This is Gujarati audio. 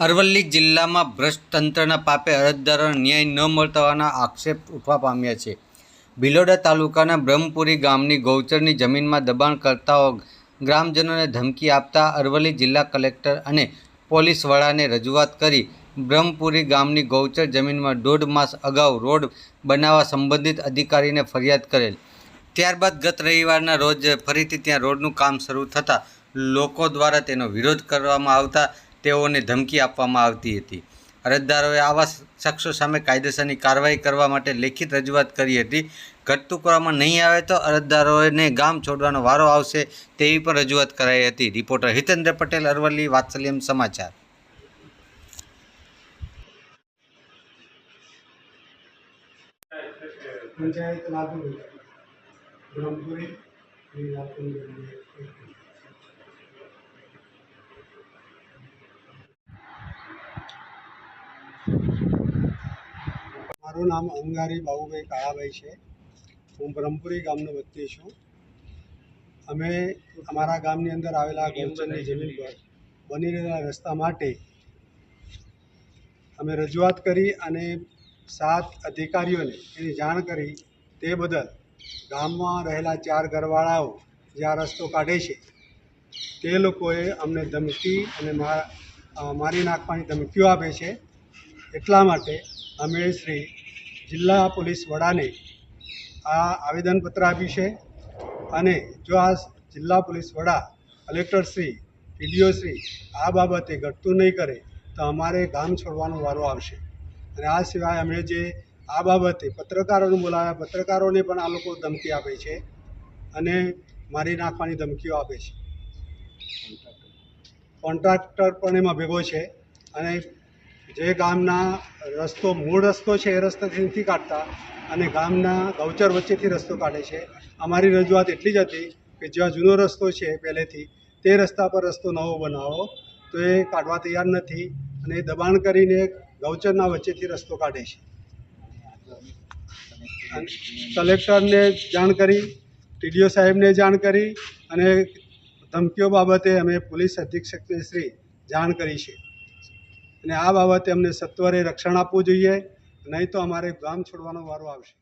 અરવલ્લી જિલ્લામાં ભ્રષ્ટ તંત્રના પાપે અરજદારોને ન્યાય ન મળતા હોવાના આક્ષેપ ઉઠવા પામ્યા છે. ભિલોડા તાલુકાના બ્રહ્મપુરી ગામની ગૌચરની જમીનમાં દબાણ કરતાઓ ગ્રામજનોને ધમકી આપતા અરવલ્લી જિલ્લા કલેક્ટર અને પોલીસ વડાને રજૂઆત કરી બ્રહ્મપુરી ગામની ગૌચર જમીનમાં દોઢ માસ અગાઉ રોડ બનાવવા સંબંધિત અધિકારીને ફરિયાદ કરેલ. ત્યારબાદ ગત રવિવારના રોજ ફરીથી ત્યાં રોડનું કામ શરૂ થતાં લોકો દ્વારા તેનો વિરોધ કરવામાં આવતા તેઓને ધમકી આપવામાં આવતી હતી. અરજદારોએ આવા શખ્સો સામે કાયદેસરની કાર્યવાહી કરવા માટે લેખિત રજૂઆત કરી હતી. ઘટતું કરવામાં નહીં આવે તો અરજદારોને ગામ છોડવાનો વારો આવશે તેવી પણ રજૂઆત કરાઈ હતી. રિપોર્ટર હિતેન્દ્ર પટેલ, અરવલ્લી, વાત્સલ્યમ સમાચાર. પંચાયત લાગુ બ્રહ્મપુરી મારું નામ અંગારી બાબુભાઈ કાળાભાઈ છે. હું બ્રહ્મપુરી ગામનો વતની છું. અમે અમારા ગામની અંદર આવેલા ગૌચરની જમીન પર બની રહેલા રસ્તા માટે અમે રજૂઆત કરી અને સાત અધિકારીઓને એની જાણ કરી. તે બદલ ગામમાં રહેલા ચાર ઘરવાળાઓ જે આ રસ્તો કાઢે છે તે લોકોએ અમને ધમકી અને મારી નાખવાની ધમકીઓ આપે છે. એટલા માટે અમે શ્રી જિલ્લા પોલીસ વડાને આ આવેદનપત્ર આપ્યું છે અને જો આ જિલ્લા પોલીસ વડા કલેક્ટરશ્રી પીડીઓશ્રી આ બાબતે ઘટતું નહીં કરે તો અમારે ગામ છોડવાનો વારો આવશે. અને આ સિવાય અમે જે આ બાબતે પત્રકારોને બોલાવ્યા, પત્રકારોને પણ આ લોકો ધમકી આપે છે અને મારી નાખવાની ધમકીઓ આપે છે. કોન્ટ્રાક્ટર પણ એમાં ભેગો છે અને જે ગામના રસ્તો, મૂળ રસ્તો છે એ રસ્તાથી નથી કાઢતા અને ગામના ગૌચર વચ્ચેથી રસ્તો કાઢે છે. અમારી રજૂઆત એટલી જ હતી કે જ્યાં જૂનો રસ્તો છે પહેલેથી, તે રસ્તા પર રસ્તો નવો બનાવો. તો એ કાઢવા તૈયાર નથી અને એ દબાણ કરીને ગૌચરના વચ્ચેથી રસ્તો કાઢે છે. કલેક્ટરને જાણ કરી, ટીડીઓ સાહેબને જાણ કરી અને ધમકીઓ બાબતે અમે પોલીસ અધિક્ષકને શ્રી જાણ કરી છે. અને આ બાબતે અમને સત્વરે રક્ષણ આપવું જોઈએ. નહીં તો અમારે ગામ છોડવાનો વારો આવશે.